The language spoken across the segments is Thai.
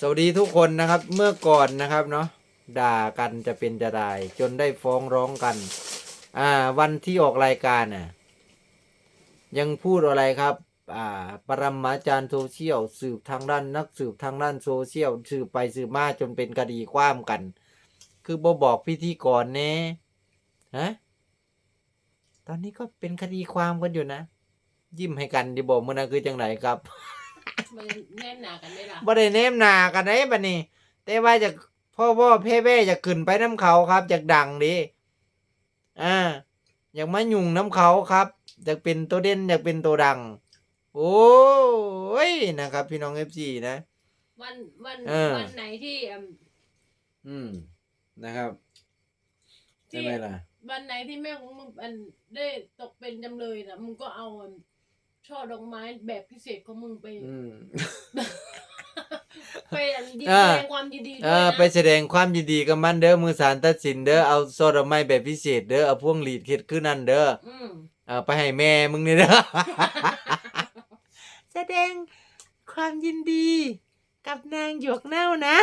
สวัสดีทุกคนนะครับเมื่อก่อนนะครับเนาะด่ากันจะเป็นจะได้จนได้ฟ้องร้องกัน อ่า วันที่ออกรายการน่ะยังพูดอะไรครับ อ่า ปรมาจารย์โซเชียลสืบทางด้านนักสืบทางด้านโซเชียลสืบไปสืบมาจนเป็นคดีความกัน คือบ่บอกพิธีกรแน่ฮะตอนนี้ก็เป็นคดีความกันอยู่นะ ยิ้มให้กันดีบอกมื่อนั้นคือจังไหนครับ มันแน่นหนากันได้ล่ะบ่ได้เนมหนากันได้บัดนี้ แต่ว่าจะพ่อพ่อเพ่เพ่จะขึ้นไปน้ำเขาครับจากดังดิอ่าอยากมายุ่งน้ำเขาครับอยากเป็นตัวเด่นอยากเป็นตัวดัง โอ้ยนะครับ พี่น้องเอฟซีนะ วันวันเออ วันไหนที่เอิ่มอืมนะครับใช่ที่ไหมล่ะ วันไหนที่แม่ของมึงอันได้ตกเป็นจำเลยนะมึงก็เอาอัน ช่อดอกไม้แบบพิเศษของมึงไป อืม ไปอันยินอ่า แสดงความยินดีด้เอวยอนะไปแสดงความยินดีกับมันเด้อมือสารตัดสินเด้อเอาโซดาไม้แบบพิเศษเด้อเอาพวงหลีดเฮ็ดคือนั่นเด้ออืมเอาไปให้แม่มึงนี่เด้อ แสดงความยินดีกับนางหยวกเน่านะ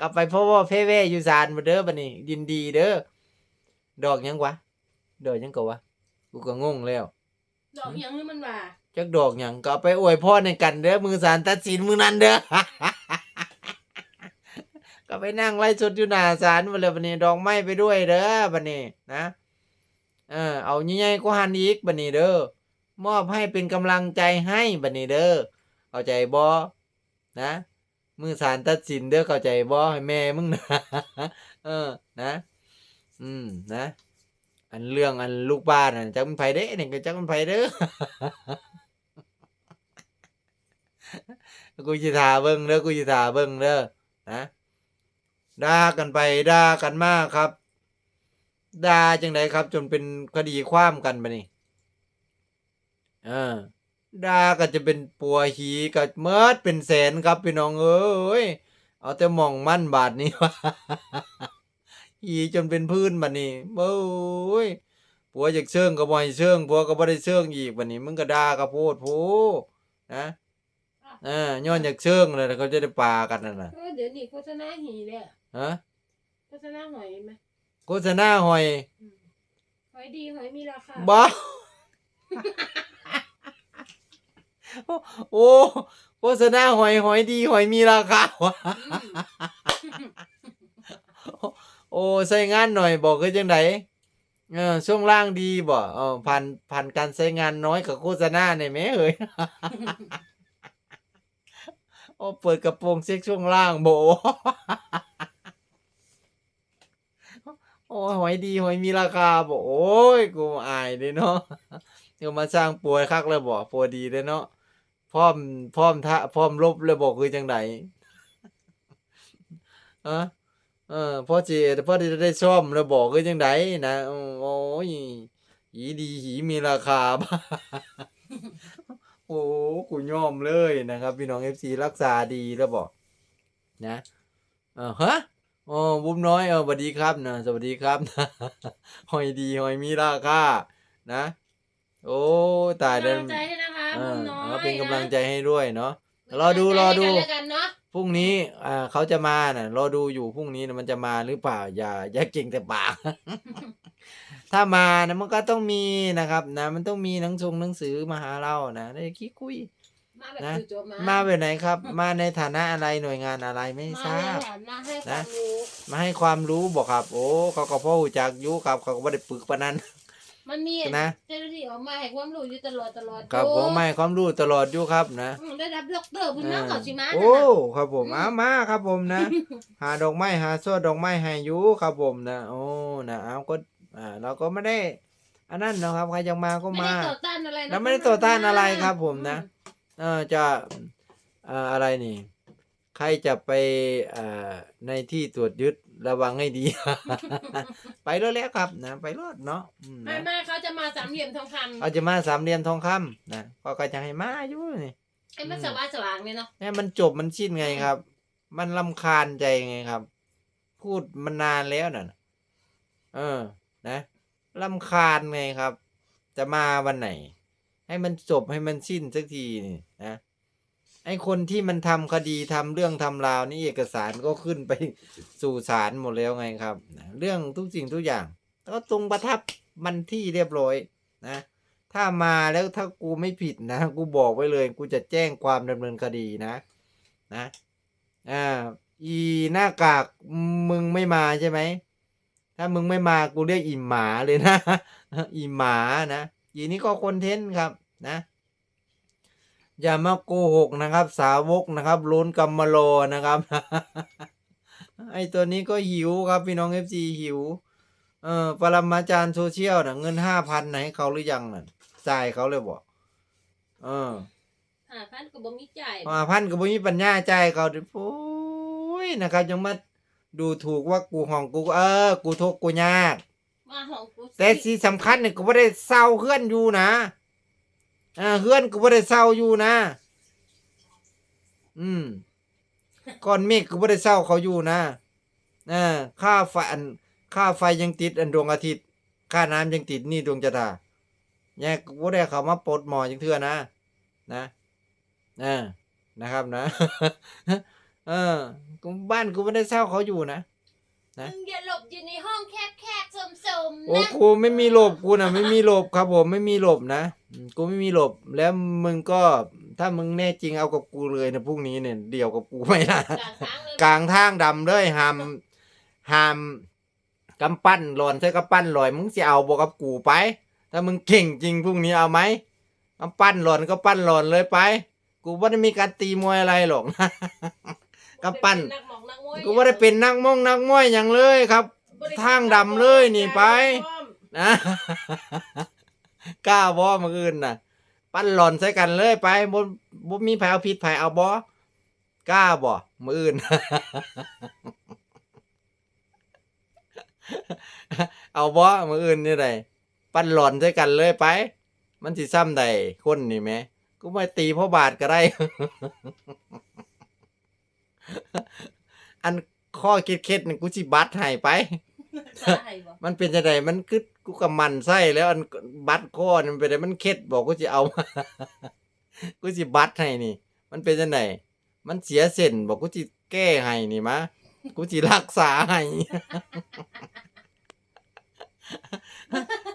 กลับไปพ่อว่าเพ่แว่อยู่ศาลมาเด้อบัดนี้ ยินดีเด้อดอกหยังวะดอกหยังก็วะ กูก็งงแล้ว ดอกยังนี่มันว่าจักดอกหยังก็เอาไปอวยพรในกันเด้อมือสารตัดสินมือนั้นเด้อ ก็ไปนั่งไล่สดอยู่หน้าศาลมาเลยบัดนี้ดอกไม้ไปด้วยเด้อบัดนี้นะ เออเอาใหญ่ๆก็หันอีกบัดนี้เด้อมอบให้เป็นกำลังใจให้บัดนี้เด้อเข้าใจบ่นะมือสารตัดสินเด้อเข้าใจบ่ให้แม่มึงนะ เออนะ อืมนะ อันเรื่องอันลูกบ้านน่ะจักมันไผเด้นี่ก็จักมันไผเด้อกูสิทาเบิ่งเด้อกูสิทาเบิ่งเด้อนะด่ากันไปด่ากันมากครับด่าจังไดครับ จนเป็นคดีความกันบัดนี้เออด่าก็จะเป็นปัวหีก็เมิดเป็นแสนครับพี่น้องเอ้ยเอาแต่มองมั่นบาทนี้วะ หีจนเป็นพื้นบัดนี้โอ้ยผัวอยากเชิงก็บ่ให้เชิงผัวก็บ่ได้เชิงอีกบัดนี้มึงก็ด่าก็โพดโพนะเออย้อนจากเชิงเลยเขาจะได้ปลากันนั่นน่ะเออเดี๋ยวนี้โฆษณาหีเนี่ยฮะโฆษณาหอยไหมโฆษณาหอยอืมหอยดีหอยมีราคาบ้าโอ้โฆษณาหอยหอยดีหอยมีราคาวะอืม โอ้ใส่งานหน่อยบอกคือจังไดเออช่วงล่างดีบ่เออผ่านผ่านการใช้งานน้อยกับโฆษณาเนี่ยแหม่เอ้ย โอ้เปิดกระโปรงเซ็กช่วงล่างโบ โอ้หอยดีหอยมีราคาบอกโอ้ยกูอายเลยเนาะเดี๋ยวมาสร้างป่วยคักเลยบอกปวยดีเลยเนาะพร้อมพร้อมทะพร้อมลบเลยบอกคือจังไดเออ เออพ่อจีพ่อจะได้ซ่อมแล้วบอกคือจังไดนะโอ้ยหีดีหีมีราคาบ้าโอ้กูยอมเลยนะครับ พี่น้องเอฟซีรักษาดีแล้วบอก นะเออฮะอ๋อบุ้มน้อยเออสวัสดีครับนะสวัสดีครับหอยดีหอยมีราคานะ โอ้ตายเป็แล้นวกำลังใจให้นะคะเอบุอญน้อยเอาเป็นกำลังนะใจให้ด้วยเนาะเป็นรอดูกำรลัองใจดูให้กันแล้วกันเนาะ พรุ่งนี้อ่าเขาจะมาน่ะรอดูอยู่พรุ่งนี้นะมันจะมาหรือเปล่า อย่าอย่าเก่งแต่ปาก ถ้ามานะมันก็ต้องมีนะครับนะ มันต้องมีหนังสงหนังสือมาหาเรานะได้ขี้คุย มาแบบนะ จู่โจมมามาแบบไหนครับ มาในฐานะอะไรหน่วยงานอะไรไม่ทราบ มาในฐานะให้ความรู้มาให้ความรู้บอกครับ โอ้เขาก็พ่อหูจักอยุครับเขาก็ไม่ได้ปึกปานนั้น มันมีนะเจ้าหน้าที่ออกมาให้ความรู้อยู่ตลอดตลอดครับอยู่ผมไม่ความรู้ตลอดอยู่ครับนะอืมได้รับด็อกเตอร์บุญน้องเขาชิมาโอ้น่ะครับผมอืมเอามาครับผมนะ หาดอกไม้หาโซ่ดอกไม้ให้อยู่ครับผมนะโอ้นะเอาก็อ่าเราก็ไม่ได้อันนั้นนะครับใครจะมาก็ไม่มาได้ต่อต้านอะไรนะเราไม่ได้ต่อต้านอะไรครับผมนะเออจะเอ่ออะไรนี่ ใครจะไปเอ่อในที่ตรวจยึดระวังให้ดี ไปรถแล้วครับนะไปรถเนาะอืมไม่นะไม่เขาจะมาสามเหลี่ยมทองคเขาจะมาสามเหลี่ยมทองคำนะก็ก็จะให้มาอยู่นี่ำไอ้มันสว่างสว่างเนี่ยเนาะให้มันจบมันสิ้นไงครับ มันลำคาญใจไงครับ พูดมันนานแล้วน่ะเออ นะลำคาญไงครับ จะมาวันไหน ให้มันจบให้มันสิ้นสักทีนี่นะ ไอ้คนที่มันทำคดีทำเรื่องทำราวนี่เอกสารก็ขึ้นไปสู่ศาลหมดแล้วไงครับนะเรื่องทุกสิ่งทุกอย่างก็ตรงประทับมันที่เรียบร้อยนะ ถ้ามาแล้วถ้ากูไม่ผิดนะ กูบอกไว้เลย กูจะแจ้งความดำเนินคดีนะ นะอ่าอีหน้ากากมึงไม่มาใช่ไหมถ้ามึงไม่มากูเรียกอีหมาเลยนะอีหมานะอีนี้ก็คอนเทนต์ครับนะ อย่ามาโกหกนะครับ สาวกนะครับล้นกำมะโลนะครับ ไอตัวนี้ก็หิวครับพี่น้องเอฟซีหิว เออปรมาจารย์โซเชียลนะเงินห้าพันไหนเขาหรือยังน่ะจ่ายเขาเลยบอกเออหาพันก็บ่มีจ่ายห้าพันก็บ่มีปัญญาจ่ายเขาดิโอ้ยนะครับยังมาดูถูกว่ากูห้องกู เออ กูทุกข์กูยากมาห้องกูแต่ที่สำคัญเนี่ยกูไม่ได้เศร้าเฮือนอยู่นะ อ่าเฮือนกูไม่ได้เศร้าอยู่นะ อืมก้อนเมฆกูไม่ได้เศร้าเขาอยู่นะอ่าค่าไฟอันค่าไฟยังติดอันดวงอาทิตย์ ค่าน้ำยังติดนี่ดวงจันทราเนี่ยกูบ่ได้เขามาปลดหมอจังเทื่อนะ นะอ่านะครับนะ เออบ้านกูไม่ได้เศร้าเขาอยู่นะ นะมึงอย่าหลบอยู่ในห้องแคบๆสมๆโอ้นะกูไม่มีหลบกูนะไม่มีหลบครับผมไม่มีหลบนะอืมกูไม่มีหลบแล้วมึงก็ถ้ามึงแน่จริงเอากับกูเลยนะพรุ่งนี้เนี่ยเดี่ยวกับกูไม่ได้กลางทางเลยกลางทางดำเลยหามหามกำปั้นหลอนใช้กำปั้นลอยมึงจะเอาบอกกับกูไป ถ้ามึงเก่งจริงพรุ่งนี้เอาไหมกำปั้นหลอนก็ปั้นหลอนเลยไป กูไม่ได้มีการตีมวยอะไรหรอกกำปั้นนั กหมอกนักมวยกูไม่ได้เป็นนักมงนักมวยอย่างเลยครับบ่ได้ทางดำเลยนี่ไป นะกล้าบอมื่ออื่นน่ะ ปั้นหล่อนใส่กันเลยไปบนบ่มีไผเอาผิดไผเอาบอกล้าบ่มืออื่น เอาบ่มืออื่นนี่ไดปั้นหล่อนใส่กันเลยไป มันสิซ้ำใดคนนี่แหมกูไม่ตีพ่อบาทก็ได้ อันข้อเคล็ดๆนี่กูสิบัตรให้ไป ได้บ่มันเป็นจังไดมันคือกูกับมันไส้แล้วอันบัตรข้อนี่มันเป็นไงมันเค็ดบอกกูสิเอากูสิบัตรให้นี่ มันเป็นจังไดมันเสียเส้นบอกกูสิแก้ให้นี่มะกูสิรักษาให้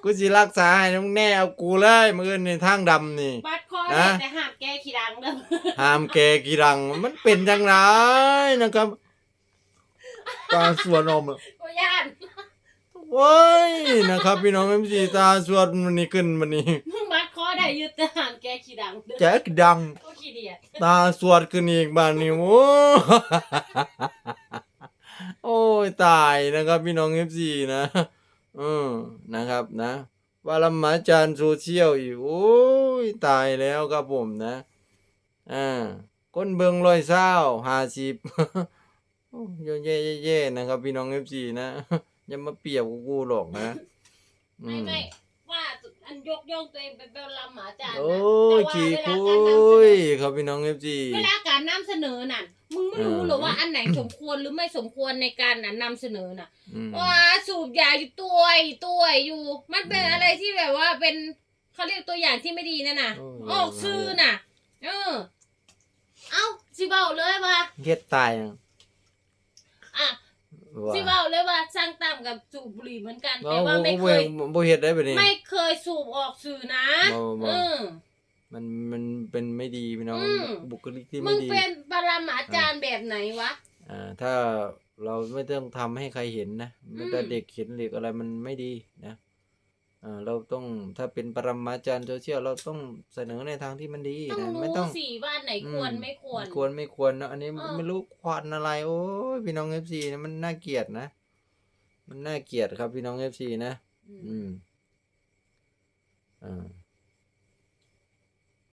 กูสิรักษาให้มึงแน่เอากูเลยมือนี่ทางดำนี่ บัดคอ นะแต่ห้ามแกขี้ดังเด้อห้ามแกกีรังมันเป็นจังไรนะครับการสวนอมกูย่านเว้ยนะครับ พี่น้องเอ็มซีตาสวดมันนี่ขึ้นมันนี่มึงบัดคอได้อยึดแต่ห้ามแกขี้ดังเด้อแจ๊กดังกูขี้เดียดตาสวดขึ้นอีกบ้านนี่โอ้โอ้ยตายนะครับ พี่น้องเอฟซีนะอืมนะครับนะ ปรมาจารย์โซเชียลอีกโอ้ยตายแล้วครับผมนะอ่าก้นเบิงร้อยเศร้าห้าสิบโอ้ยเย่ๆเย่ๆนะครับ พี่น้องเอฟซีนะอย่ามาเปรียบกับกูหรอกนะอืไม่ไม่ว่าอันยกย่องตัวเองเป็นเบลลำหมาจานโอ้นะยแต่ขี้ว่าคุเวลาการนำเสนยอครับพี่น้องเอฟซีเวลาการนำเสนอน่ะ มึงไม่รู้เออหรอว่าอันไหนสมควรหรือไม่สมควรในการน่ะนำเสนอน่ะอืมว่าสูบยาอยู่ตัวอยู่ตัวอยู่ มันเป็นอะไรที่แบบว่าเป็นเขาเรียกตัวอย่างที่ไม่ดีนั่นน่ะ ออกซื้อน่ะ เออ เอ้าสิเบาเลยว่าเฮ็ดตายอะอะว่าสิเบาเลยว่าสร้างตามกับสูบบุหรี่เหมือนกันแต่เราว่าไม่เคยบ่เฮ็ดได้แบบนี้ไม่เคยสูบออกสื่อนะบ่บ่ เออ มันมันเป็นไม่ดีพี่น้องอืม บุคลิกที่มึไม่งดีเป็นปรมาจารย์แบบไหนวะ อ่าถ้าเราไม่ต้องทำให้ใครเห็นนะไม่ได้อืมเด็กเห็นเด็กอะไรมันไม่ดีนะอ่าเราต้องถ้าเป็นปรมาจารย์โซเชียลเราต้องเสนอในทางที่มันดีต้องนะไม่รู้ต้อง สิว่าอันไหนควรไม่ควร ควรไม่ควรเนอะอันนี้เออ ไม่รู้ควันอะไร โอ้ยพี่น้องเอฟซีนะมันน่าเกลียดนะ มันน่าเกลียดครับพี่น้องเอฟซีนะอืมอืมอ่า